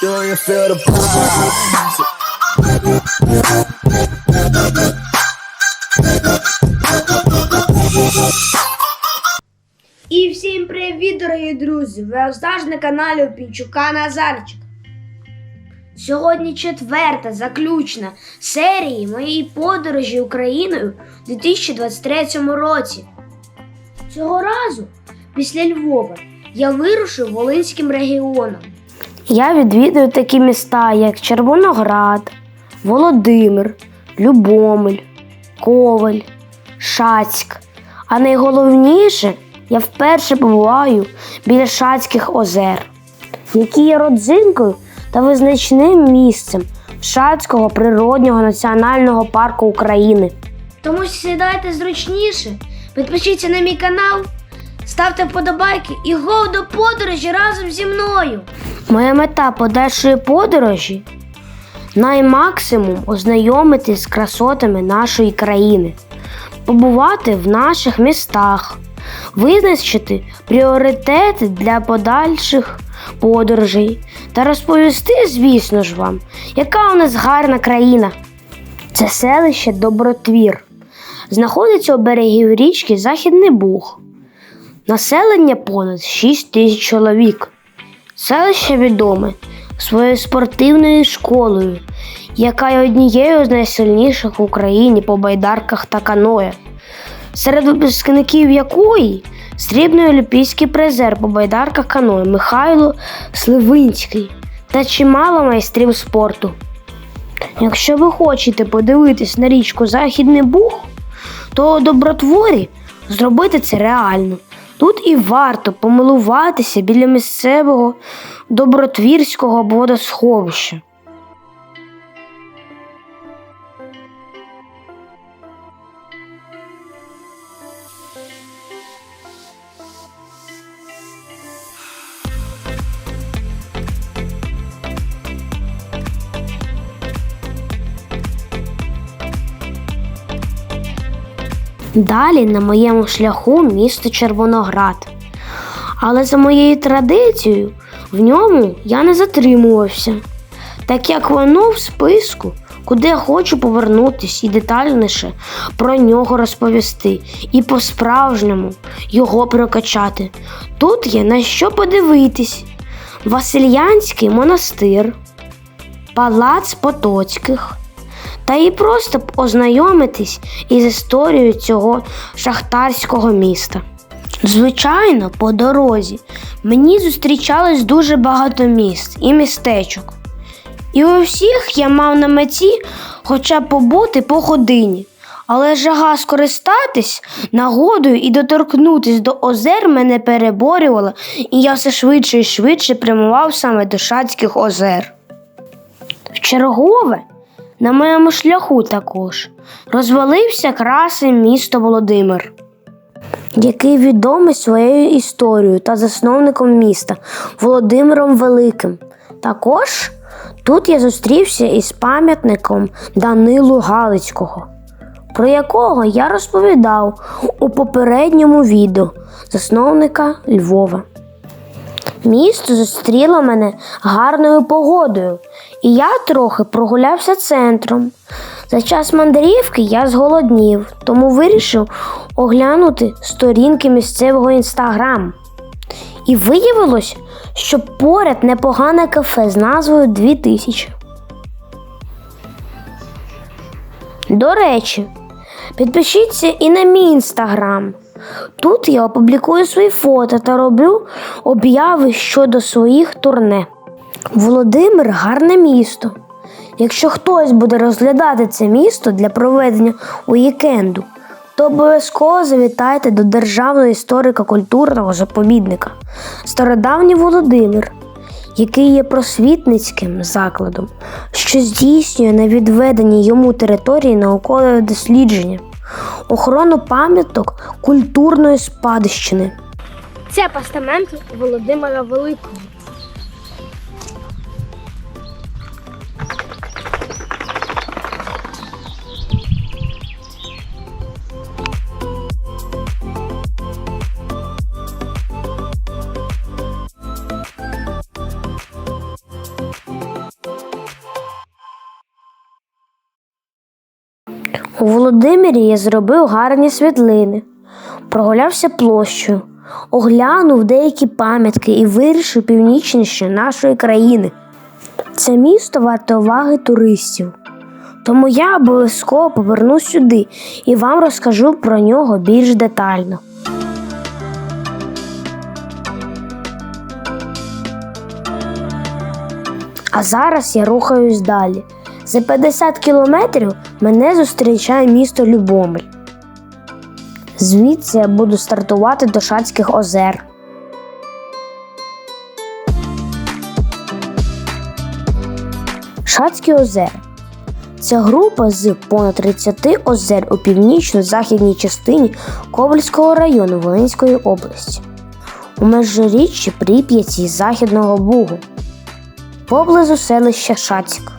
Do you feel the pulse? І всім привіт, дорогі друзі! Ви завжди на каналі Пінчука Назарчика. Сьогодні четверта заключна серії моєї подорожі Україною у 2023 році. Цього разу, після Львова, я вирушив Волинським регіоном. Я відвідую такі міста, як Червоноград, Володимир, Любомель, Коваль, Шацьк. А найголовніше, я вперше побуваю біля Шацьких озер, які є родзинкою та визначним місцем Шацького природнього національного парку України. Тому сідайте зручніше, підпишіться на мій канал, ставте вподобайки і го до подорожі разом зі мною. Моя мета подальшої подорожі наймаксимум ознайомитись з красотами нашої країни, побувати в наших містах, визначити пріоритети для подальших подорожей та розповісти, звісно ж вам, яка у нас гарна країна. Це селище Добротвір. Знаходиться у берегів річки Західний Буг. Населення понад 6 тисяч чоловік. Селище відоме своєю спортивною школою, яка є однією з найсильніших в Україні по байдарках та каноє, серед випускників якої срібний олімпійський призер по байдарках каное Михайло Сливинський та чимало майстрів спорту. Якщо ви хочете подивитись на річку Західний Буг, то добротворі зробити це реально. Тут і варто помилуватися біля місцевого добротвірського водосховища. Далі на моєму шляху місто Червоноград. Але за моєю традицією в ньому я не затримувався, так як воно в списку, куди я хочу повернутись і детальніше про нього розповісти, і по-справжньому його прокачати. Тут є на що подивитись: Васильянський монастир, Палац Потоцьких та і просто ознайомитись із історією цього шахтарського міста. Звичайно, по дорозі мені зустрічалось дуже багато міст і містечок. І у всіх я мав на меті хоча б побути по годині, але жага скористатись нагодою і доторкнутись до озер мене переборювала, і я все швидше і швидше прямував саме до Шацьких озер. В чергове на моєму шляху також розвалився красне місто Володимир, який відомий своєю історією та засновником міста Володимиром Великим. Також тут я зустрівся із пам'ятником Данилу Галицького, про якого я розповідав у попередньому відео засновника Львова. Місто зустріло мене гарною погодою, і я трохи прогулявся центром. За час мандрівки я зголоднів, тому вирішив оглянути сторінки місцевого інстаграм. І виявилось, що поряд непогане кафе з назвою 2000. До речі, підпишіться і на мій інстаграм. Тут я опублікую свої фото та роблю обяви щодо своїх турне. Володимир гарне місто. Якщо хтось буде розглядати це місто для проведення уікенду, то обов'язково завітайте до Державного історико-культурного заповідника Стародавній Володимир, який є просвітницьким закладом, що здійснює на відведеній йому території наукове дослідження, охорону пам'яток культурної спадщини. Це постамент Володимира Великого. У Володимирі я зробив гарні світлини, прогулявся площею, оглянув деякі пам'ятки і вирішив північніше нашої країни. Це місто варте уваги туристів. Тому я обов'язково повернусь сюди і вам розкажу про нього більш детально. А зараз я рухаюсь далі. За 50 кілометрів мене зустрічає місто Любомль. Звідси я буду стартувати до Шацьких озер. Шацькі озера це група з понад 30 озер у північно-західній частині Ковальського району Волинської області, у межиріччі Прип'яті Західного Бугу, поблизу селища Шацьк.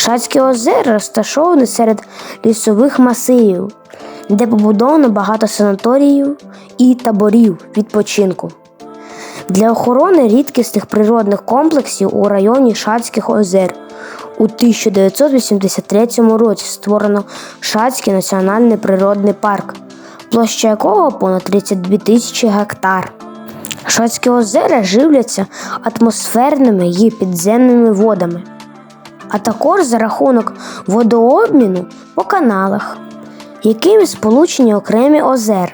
Шацькі озера розташовані серед лісових масивів, де побудовано багато санаторіїв і таборів відпочинку. Для охорони рідкісних природних комплексів у районі Шацьких озер у 1983 році створено Шацький національний природний парк, площа якого понад 32 тисячі гектар. Шацькі озера живляться атмосферними і підземними водами, а також за рахунок водообміну по каналах, якими сполучені окремі озера.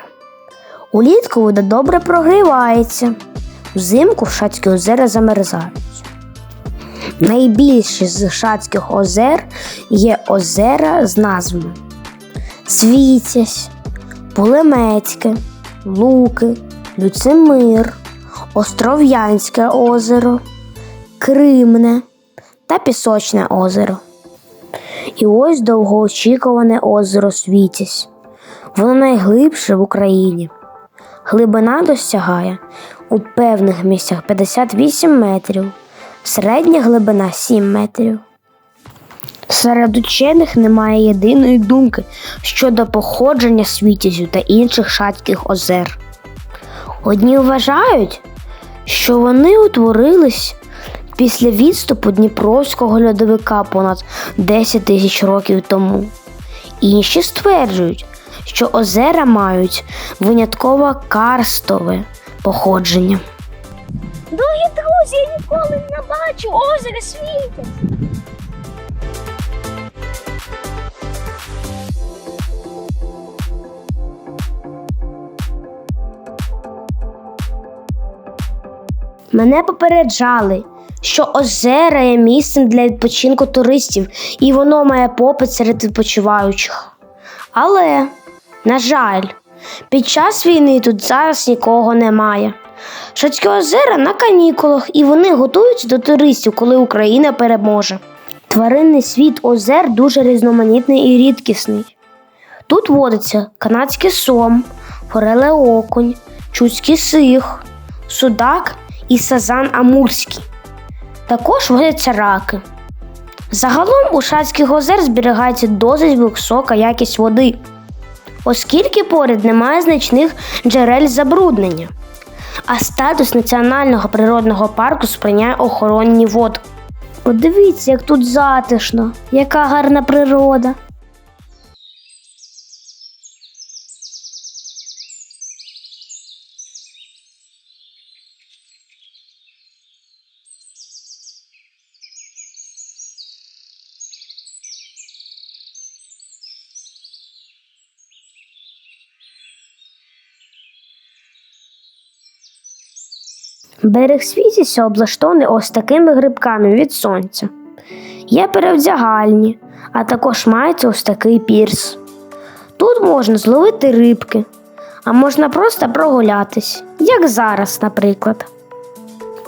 Улітку вода добре прогрівається, взимку Шацькі озера замерзають. Найбільші з Шацьких озер є озера з назвами Світязь, Пулемецьке, Луки, Люцимир, Остров'янське озеро, Кримне та Пісочне озеро. І ось довгоочікуване озеро Світязь. Воно найглибше в Україні. Глибина досягає у певних місцях 58 метрів, середня глибина 7 метрів. Серед учених немає єдиної думки щодо походження світязю та інших шацьких озер. Одні вважають, що вони утворились після відступу Дніпровського льодовика понад 10 тисяч років тому. Інші стверджують, що озера мають винятково карстове походження. Дорогі друзі, я ніколи не бачу озеро світять. Мене попереджали, що озера є місцем для відпочинку туристів, і воно має попит серед відпочиваючих. Але, на жаль, під час війни тут зараз нікого немає. Шацькі озера на канікулах, і вони готуються до туристів, коли Україна переможе. Тваринний світ озер дуже різноманітний і рідкісний. Тут водиться канадський сом, фореле окунь, чудський сих, судак і сазан амурський. Також водяться раки. Загалом у Шацьких озер зберігається досить висока якість води, оскільки поряд немає значних джерель забруднення. А статус національного природного парку сприяє охоронні вод. Подивіться, як тут затишно, яка гарна природа. Берег світіся облаштований ось такими грибками від сонця. Є перевдягальні, а також мається ось такий пірс. Тут можна зловити рибки, а можна просто прогулятись, як зараз, наприклад.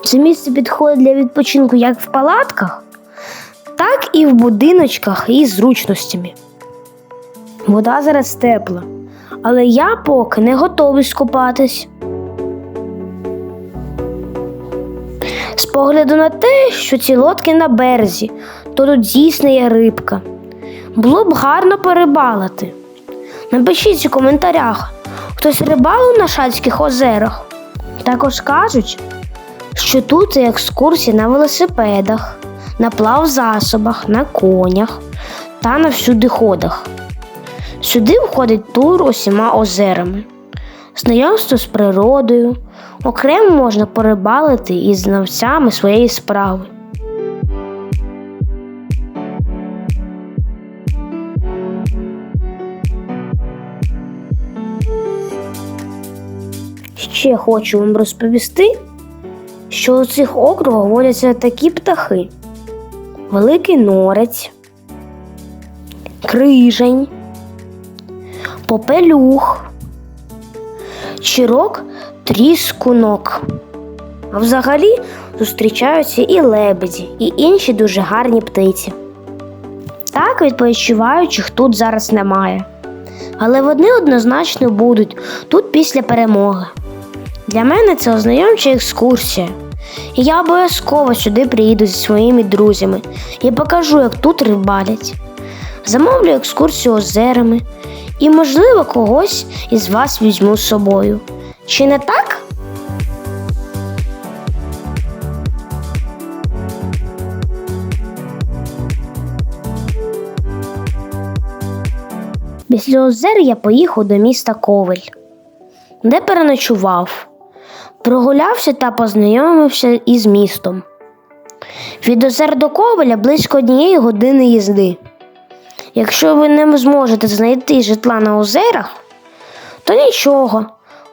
Це місце підходить для відпочинку як в палатках, так і в будиночках із зручностями. Вода зараз тепла, але я поки не готовий скупатись. Погляду на те, що ці лодки на березі, то тут дійсно є рибка. Було б гарно порибалити. Напишіть у коментарях, хтось рибалив на Шацьких озерах. Також кажуть, що тут є екскурсії на велосипедах, на плавзасобах, на конях та на всюдиходах. Сюди входить тур усіма озерами, знайомство з природою, окремо можна порибалити із знавцями своєї справи. Ще хочу вам розповісти, що у цих округах водяться такі птахи: великий норець, крижень, попелюх, чирок тріскунок. А взагалі зустрічаються і лебеді, і інші дуже гарні птиці. Так відпочиваючих тут зараз немає. Але вони однозначно будуть тут після перемоги. Для мене це ознайомча екскурсія. І я обов'язково сюди приїду зі своїми друзями і покажу, як тут рибалять. Замовлю екскурсію озерами і, можливо, когось із вас візьму з собою. Чи не так? Після озер я поїхав до міста Ковель, де переночував, прогулявся та познайомився із містом. Від озер до Ковеля близько однієї години їзди. Якщо ви не зможете знайти житла на озерах, то нічого,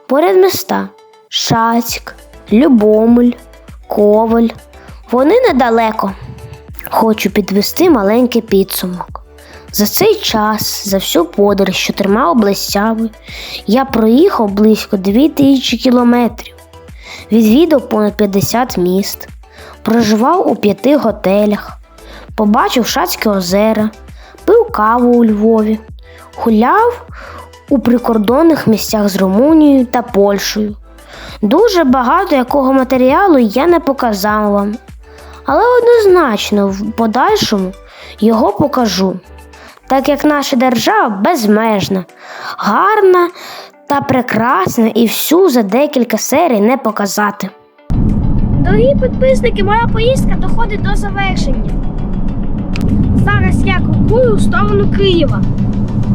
поряд міста Шацьк, Любомель, Ковель. Вони недалеко. Хочу підвести маленький підсумок. За цей час, за всю подорож з чотирма областями, я проїхав близько 2000 кілометрів, відвідав понад 50 міст, проживав у п'яти готелях, побачив Шацькі озера, пив каву у Львові, гуляв у прикордонних місцях з Румунією та Польщею. Дуже багато якого матеріалу я не показав вам, але однозначно в подальшому його покажу так як наша держава безмежна, гарна та прекрасна і всю за декілька серій не показати. Дорогі підписники, моя поїздка доходить до завершення. Зараз я крокую в сторону Києва.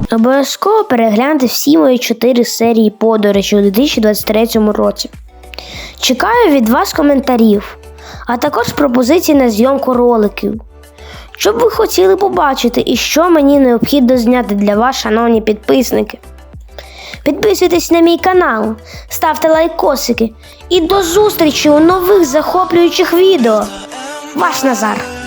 Обов'язково перегляньте всі мої чотири серії подорожі у 2023 році. Чекаю від вас коментарів, а також пропозицій на зйомку роликів. Що б ви хотіли побачити і що мені необхідно зняти для вас, шановні підписники. Підписуйтесь на мій канал, ставте лайкосики і до зустрічі у нових захоплюючих відео. Ваш Назар.